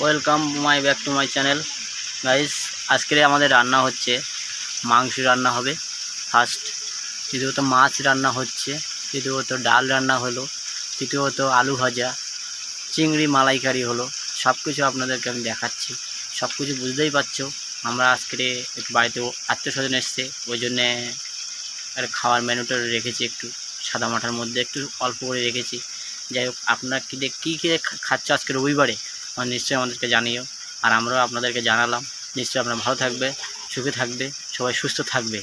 Welcome my back to my channel. Guys, আজকে আমাদের রান্না হচ্ছে, মাংস রান্না হবে। ফার্স্ট দ্বিতীয়ত মাছ রান্না হচ্ছে, তৃতীয়ত ডাল রান্না হলো, তৃতীয়ত আলু ভাজা, চিংড়ি মালাইকারি হলো সব কিছু আপনাদেরকে আমি দেখাচ্ছি। সব কিছু বুঝতেই পারছ, আমরা আজকে একটু বাড়িতে আত্মীয় স্বজন এসছে, ওই জন্যে আর খাওয়ার মেনুটা রেখেছি একটু, সাদা মাঠার মধ্যে একটু অল্প করে রেখেছি। যাই হোক, আপনার কী কী খাচ্ছ আজকে রবিবারে? নিশ্চয়ই আমাদেরকে জানিও। আর আমরাও আপনাদেরকে জানালাম, নিশ্চয়ই আপনারা ভালো থাকবে, সুখে থাকবে, সবাই সুস্থ থাকবে।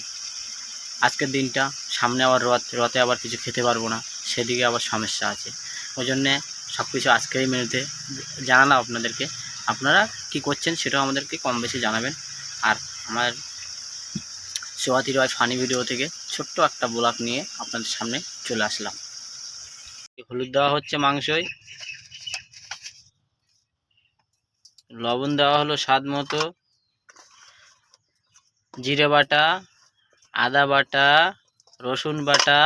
আজকের দিনটা সামনে আবার রথ, রথে আবার কিছু খেতে পারব না, সেদিকে আবার সমস্যা আছে। ওই জন্যে সব কিছু আজকের এই মেনুতে জানালাম আপনাদেরকে। আপনারা কি করছেন সেটাও আমাদেরকে কম বেশি জানাবেন। আর আমার সোয়াতি রয় ফানি ভিডিও থেকে ছোট্ট একটা ব্লগ নিয়ে আপনাদের সামনে চলে আসলাম। হলুদ দেওয়া হচ্ছে মাংসই। লবণ দেওয়া হলো স্বাদ মতো। জিরে বাটা, আদা বাটা, রসুন বাটা।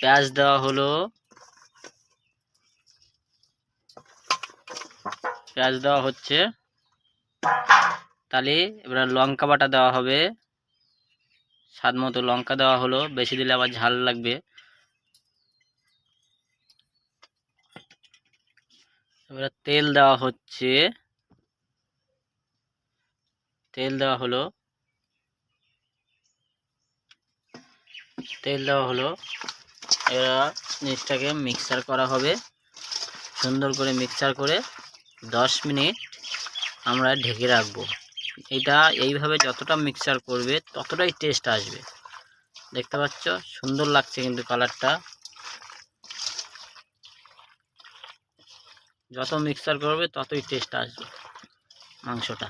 পেঁয়াজ দেওয়া হলো। পেঁয়াজ দেওয়া হচ্ছে। তাহলে এবার লঙ্কা বাটা দেওয়া হবে। স্বাদ মতো লঙ্কা দেওয়া হলো। বেশি দিলে আবার ঝাল লাগবে। এবারে তেল দেওয়া হচ্ছে। তেল দেওয়া হলো। তেল দেওয়া হলো। এবার জিনিসটাকে মিক্সার করা হবে। সুন্দর করে মিক্সার করে দশ মিনিট আমরা ঢেকে রাখব। এটা এইভাবে যতটা মিক্সার করবে ততটাই টেস্ট আসবে। দেখতে পাচ্ছ? সুন্দর লাগছে কিন্তু কালারটা। যত মিক্সার করবে, ততই টেস্ট আসবে মাংসটা।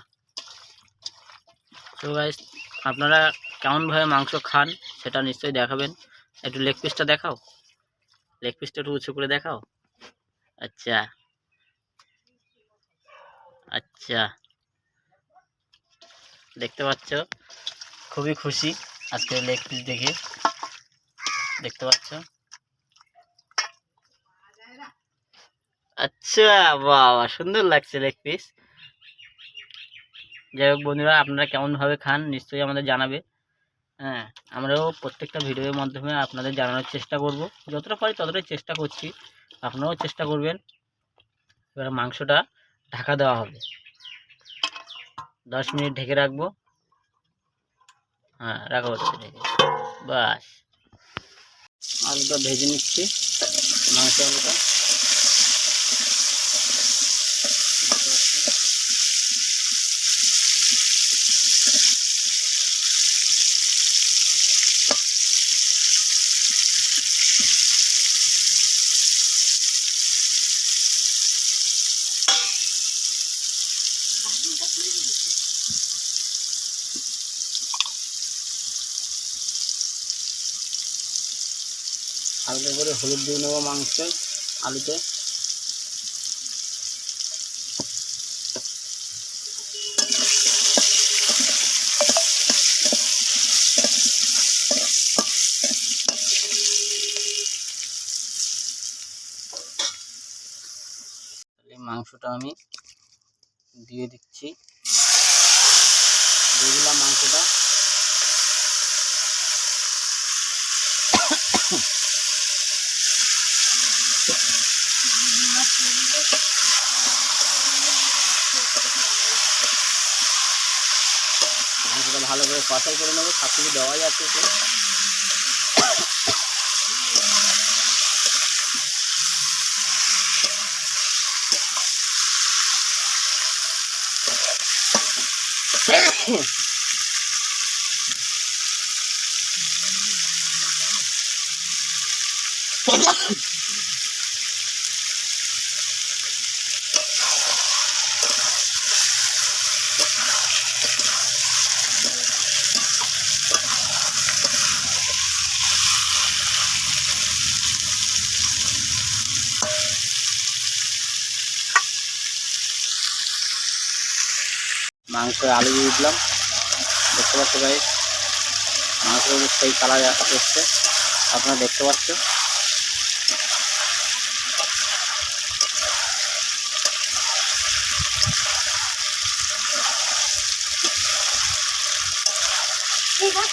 তো গাইস আপনারা কেমনভাবে মাংস খান সেটা নিশ্চয়ই দেখাবেন। একটু লেগ পিসটা দেখাও। লেগ পিসটা একটু উঁচু করে দেখাও। আচ্ছা। আচ্ছা। দেখতে পাচ্ছ? খুবই খুশি আজকে লেগ পিস দেখে। দেখতে পাচ্ছ? আচ্ছা বাবা সুন্দর লাগছে লেগ পিস। যাই হোক বন্ধুরা, আপনারা কেমনভাবে খান নিশ্চয়ই আমাদের জানাবে। হ্যাঁ আমরাও প্রত্যেকটা ভিডিওর মাধ্যমে আপনাদের জানানোর চেষ্টা করব। যতটা পারি ততটাই চেষ্টা করছি। আপনারাও চেষ্টা করবেন। এবার মাংসটা ঢাকা দেওয়া হবে। দশ মিনিট ঢেকে রাখব। হ্যাঁ রাখা হচ্ছে ঢেকে। বাস। আলুটা ভেজে নিচ্ছি। মাংস আলুটা। হালকা করে হলুদ দিয়ে নেব মাংস আলুতে। মাংসটা আমি দিয়ে দিচ্ছি। দিয়ে দিলাম মাংসটা। ভালো করে কষাই করে নেব সব কিছু দেওয়াই আছে এতে। মাংস, আলু দিয়ে দিলাম। দেখতে পাচ্ছ ভাই মাংসের সেই কালার এসছে। আপনারা দেখতে পাচ্ছ? মাছ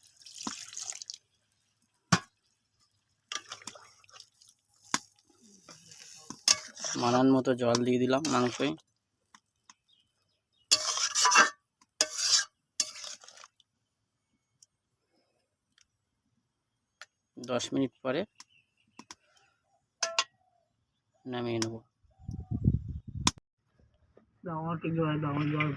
মানান মতো জল দিয়ে দিলাম মাংসে। দশ মিনিট পরে নামিয়ে নেব। আমার জল জল